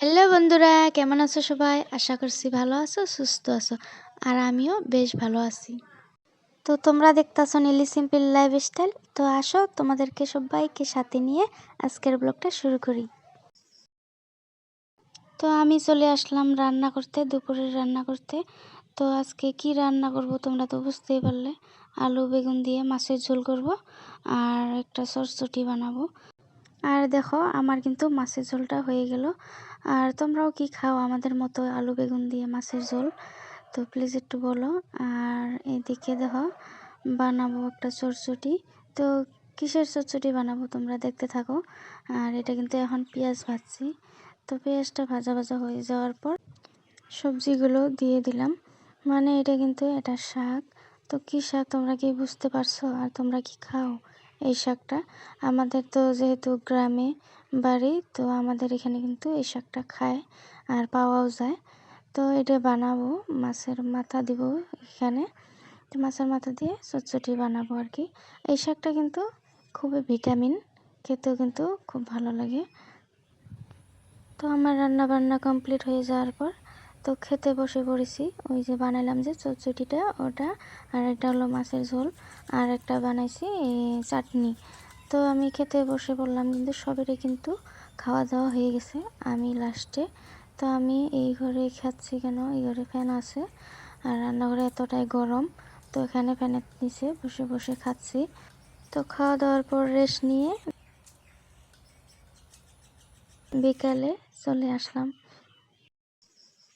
Hello বন্ধুরা, কেমন আছো সবাই? আশা করছি ভালো আছো, সুস্থ আছো, আর আমিও বেশ ভালো আছি। তো তোমরা দেখতেছো নীলি সিম্পল লাইফ স্টাইল তো আসো, তোমাদেরকে সবাইকে সাথে নিয়ে আজকের ব্লগটা শুরু করি। তো আমি চলে আসলাম রান্না করতে দুপুরের রান্না করতে। তো আজকে কি রান্না করব তোমরা তো বুঝতেই পারলে। আলু, বেগুন দিয়ে মাছের ঝোল করব, আর একটা সরসটি বানাবো। আর দেখো, আমার কিন্তু মাছের ঝোলটা হয়ে গেল। আর তোমরাও কি খাও আমাদের মতো আলু বেগুন দিয়ে মাছের ঝোল? তো প্লিজ একটু বলো। আর এদিকে দেখো, বানাবো একটা চটচটি তো কিসের চটচটি বানাবো তোমরা দেখতে থাকো। আর এটা কিন্তু এখন পেঁয়াজ ভাজছি। তো পেঁয়াজটা ভাজা ভাজা হয়ে যাওয়ার পর সবজিগুলো দিয়ে দিলাম। মানে এটা কিন্তু এটা শাক। তো কী শাক তোমরা কি বুঝতে পারছ? আর তোমরা কি খাও? এই শাকটা। আমাদের তো যেহেতু গ্রামে বাড়ি, তো আমাদের এখানে কিন্তু এই শাকটা খায় আর পাওয়াও যায়। তো এটা বানাবো, মাছের মাথা দিব এখানে। তো মাছের মাথা দিয়ে চটচটি বানাবো আর কি। এই শাকটা কিন্তু খুবই ভিটামিন, খেতেও কিন্তু খুব ভালো লাগে। তো আমার রান্না বান্না কমপ্লিট হয়ে যাওয়ার পর তো খেতে বসে পড়েছি। ওই যে বানালাম যে চটচটিটা ওটা, আর একটা হলো মাছের ঝোল, আর একটা বানাইছি চাটনি। তো আমি খেতে বসে পড়লাম, কিন্তু সবেরই কিন্তু খাওয়া দাওয়া হয়ে গেছে আমি লাস্টে। তো আমি এই ঘরে খাচ্ছি কেন? এই ঘরে ফ্যান আছে, আর রান্নাঘরে এতটাই গরম, তো এখানে ফ্যানের নিচে বসে বসে খাচ্ছি। তো খাওয়া দাওয়ার পর রেস্ট নিয়ে বিকালে চলে আসলাম।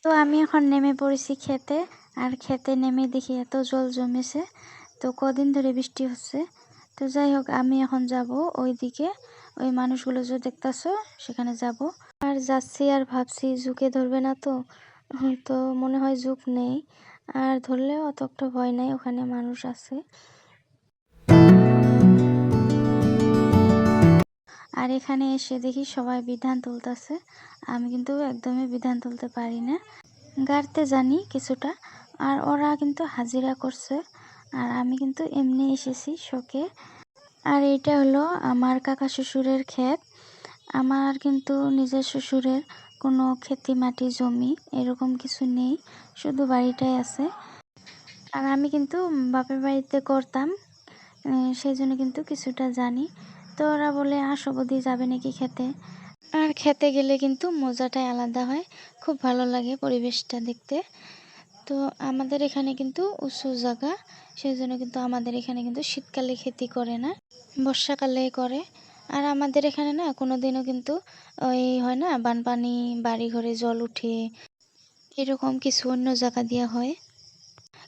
তো আমি এখন নেমে পড়েছি খেতে, আর খেতে নেমে দেখি এত জল জমেছে। তো কদিন ধরে বৃষ্টি হচ্ছে। তো যাই হোক, আমি এখন যাব ওই দিকে ওই মানুষগুলো যে দেখতেছ, সেখানে যাব। আর যাচ্ছি আর ভাবছি ঝুঁকে ধরবে না তো। তো মনে হয় ঝুঁক নেই। আর ধরলেও অত একটা ভয় নাই, ওখানে মানুষ আছে। আর এখানে এসে দেখি সবাই বিধান তুলতেছে। আমি কিন্তু একদমই বিধান তুলতে পারি না। গাড়তে জানি কিছুটা। আর ওরা কিন্তু হাজিরা করছে। আর আমি কিন্তু এমনি এসেছি শোকে। আর এটা হলো আমার কাকা শ্বশুরের ক্ষেত। আমার কিন্তু নিজের শ্বশুরের কোনো খেতি মাটি জমি এরকম কিছু নেই। শুধু বাড়িটাই আছে। আর আমি কিন্তু বাপের বাড়িতে করতাম। সেই জন্য কিন্তু কিছুটা জানি। তো ওরা বলে আসো বদি যাবে নাকি খেতে? আর খেতে গেলে কিন্তু মজাটাই আলাদা হয়। খুব ভালো লাগে পরিবেশটা দেখতে। তো আমাদের এখানে কিন্তু উঁচু জায়গা সেই জন্য কিন্তু আমাদের এখানে কিন্তু শীতকালে খেতি করে না, বর্ষাকালে করে। আর আমাদের এখানে না কোনো দিনও কিন্তু ওই হয় না, বানপানি বাড়ি ঘরে জল উঠে, এরকম কিছু অন্য জায়গা দেওয়া হয়।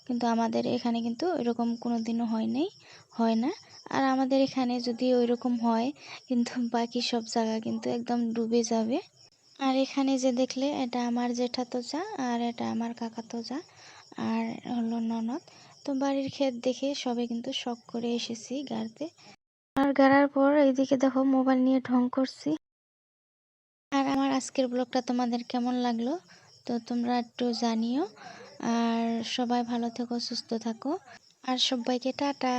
কিন্তু আমাদের এখানে কিন্তু এরকম কোনো দিনও হয় নাই, হয় না। আর আমাদের এখানে যদি ওই রকম হয়, কিন্তু বাকি সব জায়গা কিন্তু একদম ডুবে যাবে। আর এখানে যে দেখলে, এটা আমার জেঠা তো যা আর এটা আমার কাকা তো যা আর হলো ননদ। তো বাড়ির ক্ষেত দেখে সবে কিন্তু শখ করে এসেছি গাড়তে। আর গাড়ার পর এইদিকে দেখো, মোবাইল নিয়ে ঢং করছি। আর আমার আজকের ব্লগটা তোমাদের কেমন লাগল, তো তোমরা একটু জানিও। আর সবাই ভালো থেকো সুস্থ থাকো। আর সবাইকে টাটা।